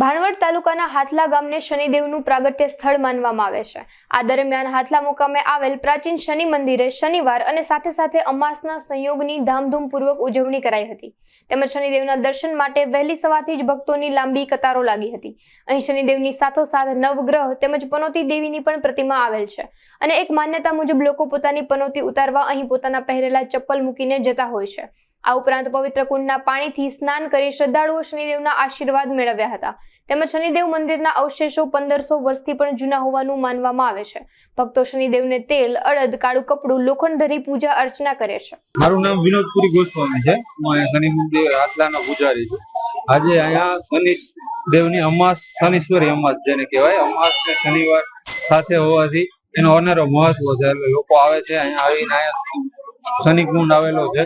ભાણવડ તાલુકાના હાથલા ગામને શનિદેવનું પ્રાગટ્ય સ્થળ માનવામાં આવે છે. આ દરમિયાન હાથલા મુકામે આવેલ પ્રાચીન શનિ મંદિરે શનિવાર અને સાથે સાથે અમાસના સંયોગની ધામધૂમપૂર્વક ઉજવણી કરાઈ હતી. તેમજ શનિદેવના દર્શન માટે વહેલી સવારથી જ ભક્તોની લાંબી કતારો લાગી હતી. અહીં શનિદેવની સાથોસાથ નવગ્રહ તેમજ પનોતી દેવીની પણ પ્રતિમા આવેલ છે અને એક માન્યતા મુજબ લોકો પોતાની પનોતી ઉતારવા અહીં પોતાના પહેરેલા ચપ્પલ મૂકીને જતા હોય છે. આ ઉપરાંત પવિત્ર કુંડના પાણીથી સ્નાન કરી શ્રદ્ધાળુઓ શનિદેવના આશીર્વાદ મેળવ્યા હતા. તેમજ શનિદેવ મંદિરના અવશેષો પંદરસો વર્ષથી પણ જૂના હોવાનું માનવામાં આવે છે. ભક્તો શનિદેવને તેલ, અડદ, કાળું કપડું લોખંડ ધરી પૂજા અર્ચના કરે છે. મારું નામ વિનોદપુરી ગોસ્વામી છે. હું શનિ મંદિર આટલાનો પૂજારી છું. આજે અહીંયા શનિ દેવની અમાસ, શનિશ્વરી અમાસ જેને કહેવાય. અમાસ ને શનિવાર સાથે હોવાથી એનો અનેરો મહત્વ છે. લોકો આવે છે, અહીંયા આવીને અહીંયા શનિ કુંડ આવેલો છે.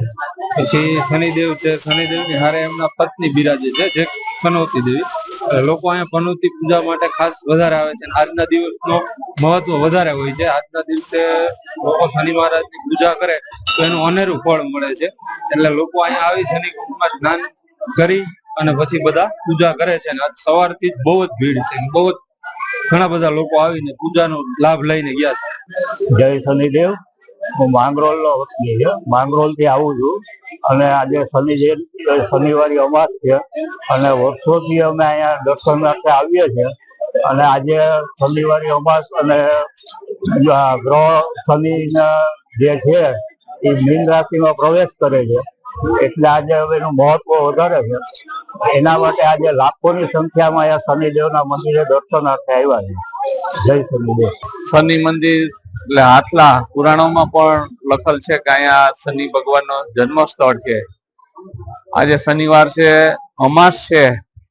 પછી શનિદેવ છે. શનિદેવની હારે એમના પત્ની બિરાજે છે, જે પનોતી દેવી. લોકો અહીંયા પનોતી પૂજા માટે ખાસ વધારે આવે છે આજના દિવસનો મહત્વ વધારે હોય છે. આજના દિવસે લોકો શનિ મહારાજની પૂજા કરે તો એનું અનેરું ફળ મળે છે. એટલે લોકો અહીંયા આવી શનિ કુંડમાં સ્નાન કરી અને પછી બધા પૂજા કરે છે. આજ સવારથી જ બહુ જ ભીડ છે. બહુ જ ઘણા બધા લોકો આવીને પૂજાનો લાભ લઈને ગયા છે. જય શનિદેવ. હું માંગરોળ નો વતની છે. માંગરોળથી આવું છું. અને આજે શનિદેવ શનિવારી અમાસ છે. અને વર્ષોથી અમે અહીંયા દર્શન માટે આવીએ છીએ. અને આજે શનિવારી અમાસ અને ગ્રહ શનિ જે છે, એ મીન રાશિમાં પ્રવેશ કરે છે. એટલે આજે એનું મહત્વ વધારે છે. એના માટે આજે લાખોની સંખ્યામાં અહીંયા શનિદેવના મંદિરે દર્શનાર્થે આવ્યા છે. જય શનિદેવ. શનિ મંદિર એટલે આટલા પુરાણોમાં પણ લખેલ છે કે અહીંયા શનિ ભગવાનનો જન્મ સ્થળ છે. આજે શનિવાર છે, અમાસ છે,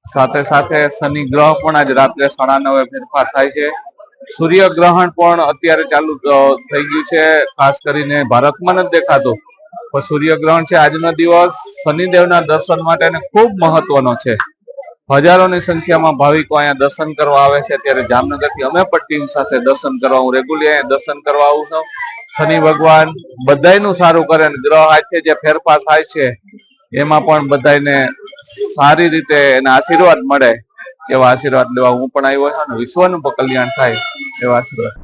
સાથે સાથે શનિ ગ્રહ પણ આજે રાત્રે સાડા નવે ફેરફાર થાય છે. સૂર્ય ગ્રહણ પણ અત્યારે ચાલુ થઈ ગયું છે, ખાસ કરીને ભારતમાં નથી દેખાતું. પણ સૂર્ય ગ્રહણ છે આજનો દિવસ, શનિદેવના દર્શન માટે ખૂબ મહત્વનો છે. હજારોની સંખ્યામાં ભાવિકો અહીંયા દર્શન કરવા આવે છે. ત્યારે જામનગરથી અમે પણ ટીમ સાથે દર્શન કરવા હું રેગ્યુલર અહીંયા દર્શન કરવા આવું છું. શનિ ભગવાન બધાનું સારું કરે અને ગ્રહ આજે જે ફેરફાર થાય છે, એમાં પણ બધાયને સારી રીતે એના આશીર્વાદ મળે એવા આશીર્વાદ લેવા હું પણ આવ્યો છું અને વિશ્વનું પણ કલ્યાણ થાય એવા આશીર્વાદ.